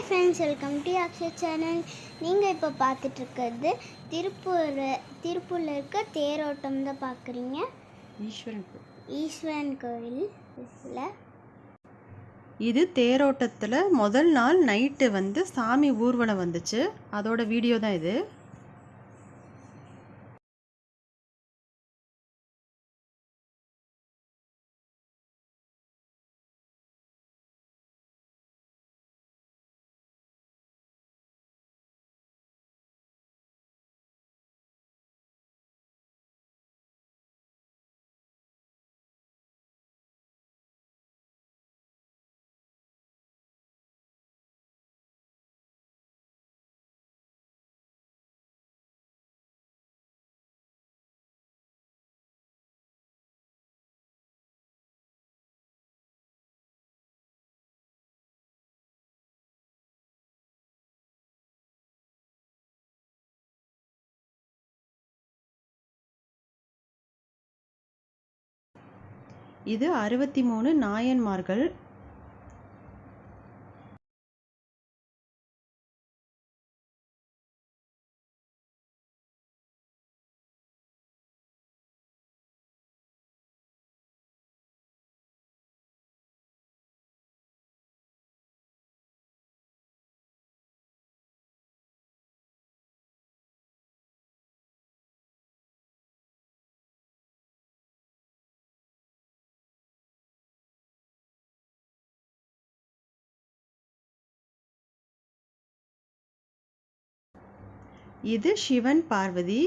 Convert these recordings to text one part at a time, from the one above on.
Hi friends welcome to Akshay channel நீங்கள் இப்போ பார்த்துட்டு இருக்கிறது திருப்பூர் திருப்பூரில் இருக்க தேரோட்டம் தான் பார்க்குறீங்க. ஈஸ்வரன் கோயில். ஈஸ்வரன் கோயிலில் இது தேரோட்டத்தில் முதல் நாள் நைட்டு வந்து சாமி ஊர்வலம் வந்துச்சு. அதோட வீடியோ தான் இது. இது அறுபத்தி மூணு நாயன்மார்கள் இது சிவன் பார்வதி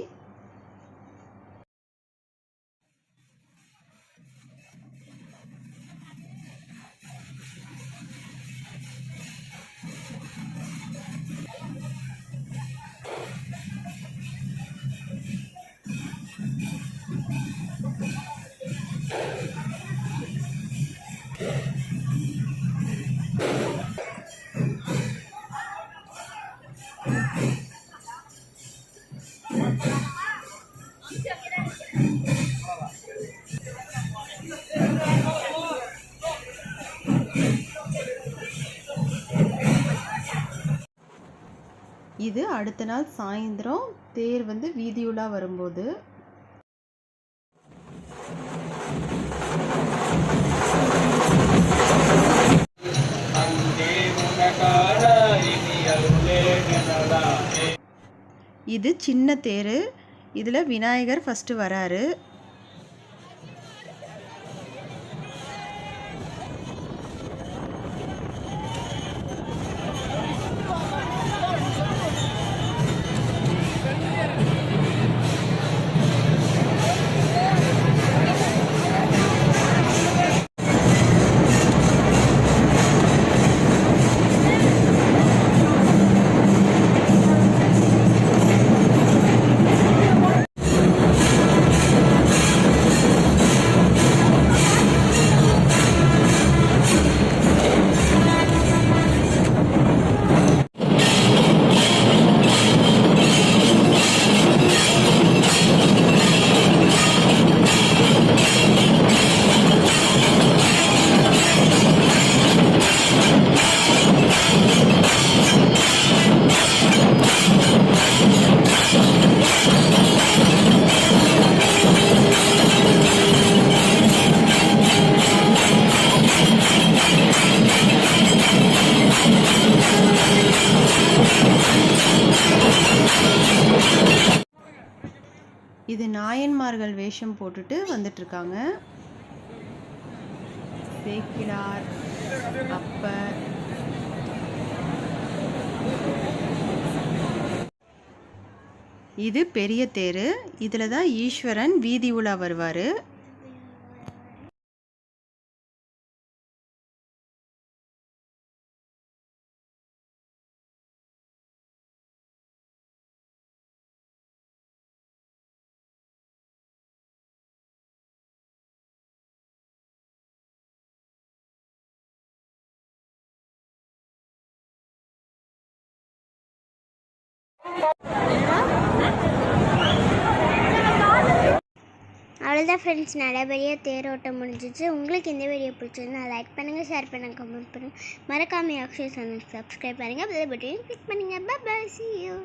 இது அடுத்த நாள் சாயந்தரம் தேர் வந்து வீதியுலா வரும்போது. இது சின்ன தேர். இதில் விநாயகர் ஃபஸ்ட்டு வராரு. இது நாயன்மார்கள் வேஷம் போட்டுட்டு வந்துட்டுருக்காங்க சேக்கிலார் சேக்கிடார் அப்பர். இது பெரிய தேர். இதில் தான் ஈஸ்வரன் வீதி உலா வருவார். அவ்வளோதான் ஃப்ரெண்ட்ஸ் நடைபெரிய தேரோட்டம் முடிஞ்சிச்சு. உங்களுக்கு இந்த வீடியோ பிடிச்சிருந்தா லைக் பண்ணுங்கள் ஷேர் பண்ணுங்க கமெண்ட் பண்ணுங்கள் மறக்காமல் அக்ஷய் சேனல் சப்ஸ்கிரைப் பண்ணுங்கள் பெல் பட்டனையும் கிளிக் பண்ணுங்கள் பாய் சி யூ